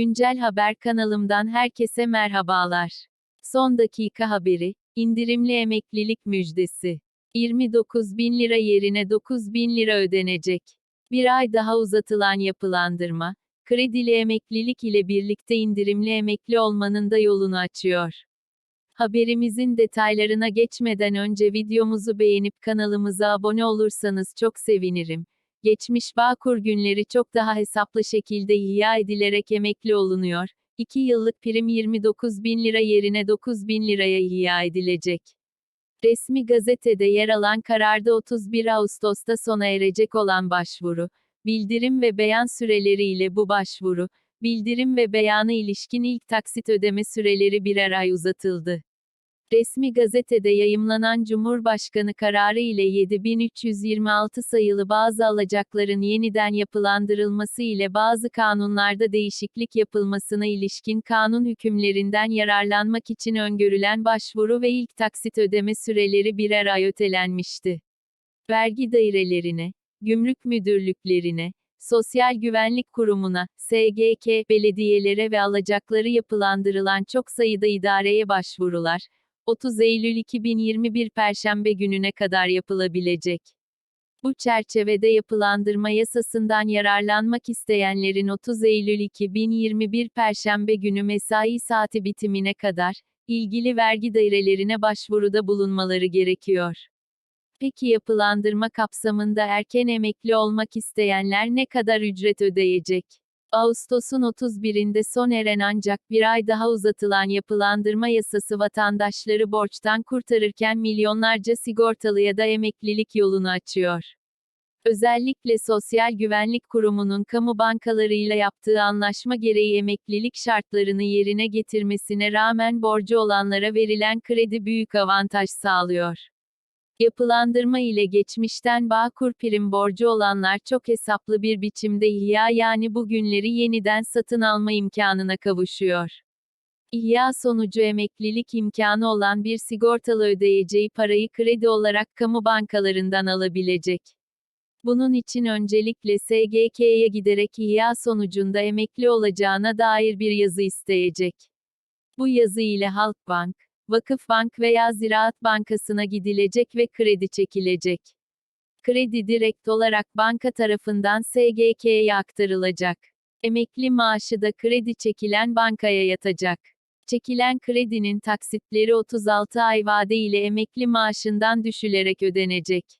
Güncel Haber kanalımdan herkese merhabalar. Son dakika haberi, indirimli emeklilik müjdesi. 29 bin lira yerine 9 bin lira ödenecek. Bir ay daha uzatılan yapılandırma, kredili emeklilik ile birlikte indirimli emekli olmanın da yolunu açıyor. Haberimizin detaylarına geçmeden önce videomuzu beğenip kanalımıza abone olursanız çok sevinirim. Geçmiş Bağkur günleri çok daha hesaplı şekilde ihya edilerek emekli olunuyor. 2 yıllık prim 29 bin lira yerine 9 bin liraya ihya edilecek. Resmi gazetede yer alan kararda 31 Ağustos'ta sona erecek olan başvuru, bildirim ve beyan süreleriyle bu başvuru, bildirim ve beyana ilişkin ilk taksit ödeme süreleri birer ay uzatıldı. Resmi gazetede yayımlanan Cumhurbaşkanı kararı ile 7326 sayılı bazı alacakların yeniden yapılandırılması ile bazı kanunlarda değişiklik yapılmasına ilişkin kanun hükümlerinden yararlanmak için öngörülen başvuru ve ilk taksit ödeme süreleri birer ay ötelenmişti. Vergi dairelerine, gümrük müdürlüklerine, Sosyal Güvenlik Kurumu'na, SGK, belediyelere ve alacakları yapılandırılan çok sayıda idareye başvurular, 30 Eylül 2021 Perşembe gününe kadar yapılabilecek. Bu çerçevede yapılandırma yasasından yararlanmak isteyenlerin 30 Eylül 2021 Perşembe günü mesai saati bitimine kadar, ilgili vergi dairelerine başvuruda bulunmaları gerekiyor. Peki yapılandırma kapsamında erken emekli olmak isteyenler ne kadar ücret ödeyecek? Ağustos'un 31'inde son eren ancak bir ay daha uzatılan yapılandırma yasası vatandaşları borçtan kurtarırken milyonlarca sigortalıya da emeklilik yolunu açıyor. Özellikle Sosyal Güvenlik Kurumu'nun kamu bankalarıyla yaptığı anlaşma gereği emeklilik şartlarını yerine getirmesine rağmen borcu olanlara verilen kredi büyük avantaj sağlıyor. Yapılandırma ile geçmişten Bağkur prim borcu olanlar çok hesaplı bir biçimde ihya yani bu günleri yeniden satın alma imkanına kavuşuyor. İhya sonucu emeklilik imkanı olan bir sigortalı ödeyeceği parayı kredi olarak kamu bankalarından alabilecek. Bunun için öncelikle SGK'ye giderek ihya sonucunda emekli olacağına dair bir yazı isteyecek. Bu yazı ile Halkbank, Vakıfbank veya Ziraat Bankası'na gidilecek ve kredi çekilecek. Kredi direkt olarak banka tarafından SGK'ye aktarılacak. Emekli maaşı da kredi çekilen bankaya yatacak. Çekilen kredinin taksitleri 36 ay vade ile emekli maaşından düşülerek ödenecek.